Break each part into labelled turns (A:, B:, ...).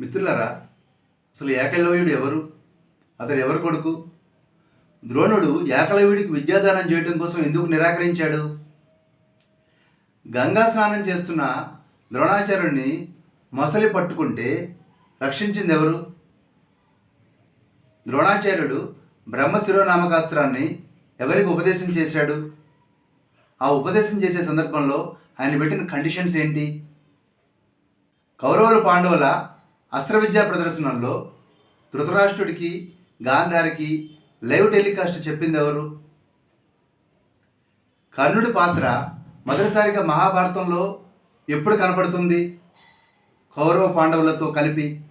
A: మిత్రులారా అసలు ఏకలవ్యుడు ఎవరు? అతడు ఎవరు కొడుకు? ద్రోణుడు ఏకలవ్యుడికి విద్యాదానం చేయడం కోసం ఎందుకు నిరాకరించాడు? గంగా స్నానం చేస్తున్న ద్రోణాచార్యుడిని మొసలి పట్టుకుంటే రక్షించింది ఎవరు ద్రోణాచార్యుడు బ్రహ్మ శిరోనామకాస్త్రాన్ని ఎవరికి ఉపదేశం చేశాడు? ఆ ఉపదేశం చేసే సందర్భంలో ఆయన పెట్టిన కండిషన్స్ ఏంటి? కౌరవుల పాండవుల అస్త్ర విద్యా ప్రదర్శనలో ధృతరాష్ట్రుడికి గాంధారికి లైవ్ టెలికాస్ట్ చెప్పింది ఎవరు? కర్ణుడి పాత్ర మొదటిసారిగా మహాభారతంలో ఎప్పుడు కనపడుతుంది? కౌరవ పాండవులతో కలిపి.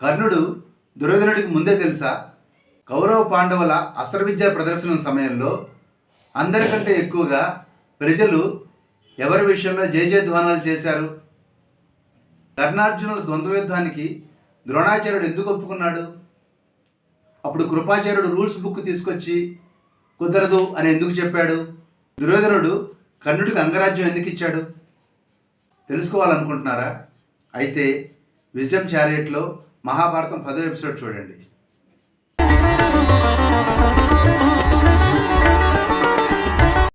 A: కర్ణుడు దుర్యోధనుడికి ముందే తెలుసా? కౌరవ పాండవుల అస్త్ర విద్యా ప్రదర్శన సమయంలో అందరికంటే ఎక్కువగా ప్రజలు ఎవరి విషయంలో జయ ధ్వానాలు చేశారు? కర్ణార్జునుల ద్వంద్వయుద్ధానికి ద్రోణాచార్యుడు ఎందుకు ఒప్పుకున్నాడు? అప్పుడు కృపాచార్యుడు రూల్స్ బుక్ తీసుకొచ్చి కుదరదు అని ఎందుకు చెప్పాడు? దుర్యోధనుడు కర్ణుడికి అంగరాజ్యం ఎందుకు ఇచ్చాడు? తెలుసుకోవాలనుకుంటున్నారా? అయితే విజ్డమ్ చారియట్లో మహాభారతం పదో ఎపిసోడ్ చూడండి.